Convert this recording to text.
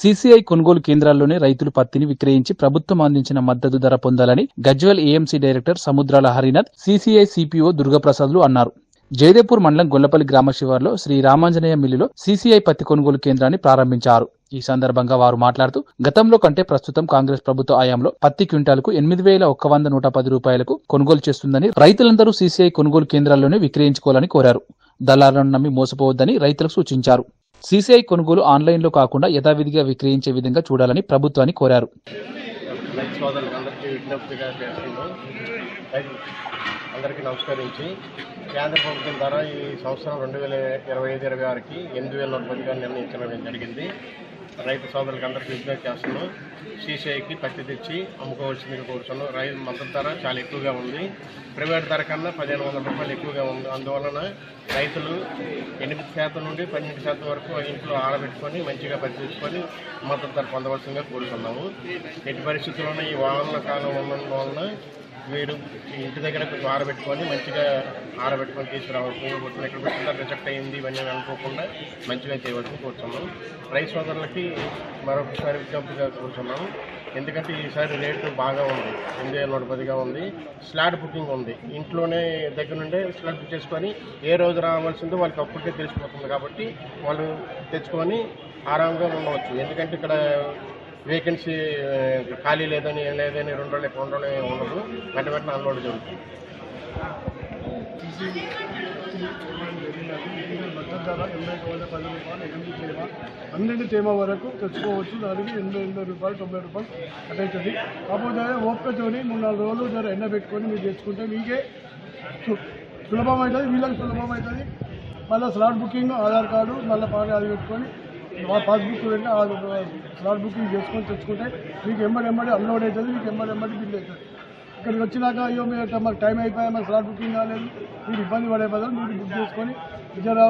CCI కొనుగోలు కేంద్రాల్లోనే రైతులు పత్తిని విక్రయించి ప్రభుత్వం అందించిన మద్దతు ధర పొందాలని Gajwel AMC director Samudrala Harinath CCI CPO దుర్గప్రసాద్లు అన్నారు. జయదేపూర్ మండలం గొల్లపల్లి గ్రామ శివార్లో శ్రీ రామాంజనేయ మిల్లులో సీసీఐ పత్తి కొనుగోలు కేంద్రాన్ని ప్రారంభించారు. ఈ సందర్భంగా వారు మాట్లాడుతూ గతంలో కంటే ప్రస్తుతం కాంగ్రెస్ ప్రభుత్వ హయాంలో పత్తి క్వింటాలకు ఎనిమిది వేల ఒక్క వంద నూట పది రూపాయలకు కొనుగోలు చేస్తుందని రైతులందరూ సీసీఐ కొనుగోలు కేంద్రాల్లోనే విక్రయించుకోవాలని కోరారు. దళాలను నమ్మి మోసపోవద్దని రైతులకు సూచించారు. సీసీఐ కొనుగోలు ఆన్లైన్లో కాకుండా యథావిధిగా విక్రయించే విధంగా చూడాలని ప్రభుత్వాన్ని కోరారు. సోదరులకు అందరికీ విజ్ఞప్తిగా చేస్తున్నాం. రైతు అందరికీ నమస్కరించి. కేంద్ర ప్రభుత్వం ద్వారా ఈ సంవత్సరం రెండు వేల ఇరవై ఐదు ఇరవై ఆరుకి ఎనిమిది వేల రూపాయలుగా నిర్ణయించడం జరిగింది. రైతు సోదరులకు అందరికీ విజ్ఞప్తి చేస్తున్నాం. సీసీఐకి పత్తి తెచ్చి అమ్ముకోవాల్సిందిగా కోరుతున్నాం. రైతు మద్దతు ధర చాలా ఎక్కువగా ఉంది. ప్రైవేట్ ధర కన్నా పదిహేను వందల రూపాయలు ఎక్కువగా ఉంది. అందువలన రైతులు ఎనిమిది శాతం నుండి పన్నెండు శాతం వరకు ఇంట్లో ఆడబెట్టుకొని మంచిగా పని తెచ్చుకొని మద్దతు ధర పొందవలసిందిగా కోరుతున్నాము. ఎట్టి పరిస్థితుల్లోనూ ఈ వాహనాల కాలం ఉండడం వలన వీడు ఇంటి దగ్గర కొంచెం ఆరబెట్టుకొని మంచిగా ఆరబెట్టుకొని తీసుకురావచ్చు పోతుంది ఎక్కడ పెట్టిందా రిజెక్ట్ అయింది ఇవన్నీ అనుకోకుండా మంచిగా చేయవలసి కోరుతున్నాం రైస్ సోదరులకి మరొకసారి విజ్ఞప్తిగా కోరుతున్నాం ఎందుకంటే ఈసారి రేటు బాగా ఉంది ఎనిమిది వేల నూట పదిగా ఉంది. స్లాట్ బుకింగ్ ఉంది. ఇంట్లోనే దగ్గర నుండే స్లాట్ బుక్ చేసుకొని ఏ రోజు రావాల్సిందో వాళ్ళకి అప్పటికే తెలిసిపోతుంది కాబట్టి వాళ్ళు తెచ్చుకొని ఆరాంగా ఉండవచ్చు. ఎందుకంటే ఇక్కడ వేకెన్సీ ఖాళీ లేదని ఏం లేదని రెండు రోజులు రెండు రోజులు ఏం ఉండదు. వెంట వెంటనే అన్లోడ్ జరుగుతుంది. మద్దతు తేమ పన్నెండు వరకు తెచ్చుకోవచ్చు. దానికి ఎనభై ఎనభై రూపాయలు తొంభై రూపాయలు అటైతుంది కాకపోతే ఓపికతోని మూడు నాలుగు రోజులు జర ఎండబెట్టుకొని మీరు తెచ్చుకుంటే మీకే సు- సులభం అవుతుంది వీళ్ళకి సులభం అవుతుంది. మళ్ళీ స్లాట్ బుకింగ్ ఆధార్ కార్డు మళ్ళీ పాన్ అది పెట్టుకొని పాస్బుక్ పెట్టి ఆ స్లాట్ బుకింగ్ చేసుకొని తెచ్చుకుంటే మీకు ఎంబడి ఎంబడి అన్లోడ్ అవుతుంది మీకు ఎంబడి ఎంబడి బిల్ అవుతుంది. ఇక్కడికి వచ్చినాక అయ్యో మీరు మాకు టైం అయిపోయా మాకు స్లాట్ బుకింగ్ కాలేదు మీరు ఇబ్బంది పడే బదులు మీరు బుక్ చేసుకొని విజయరావు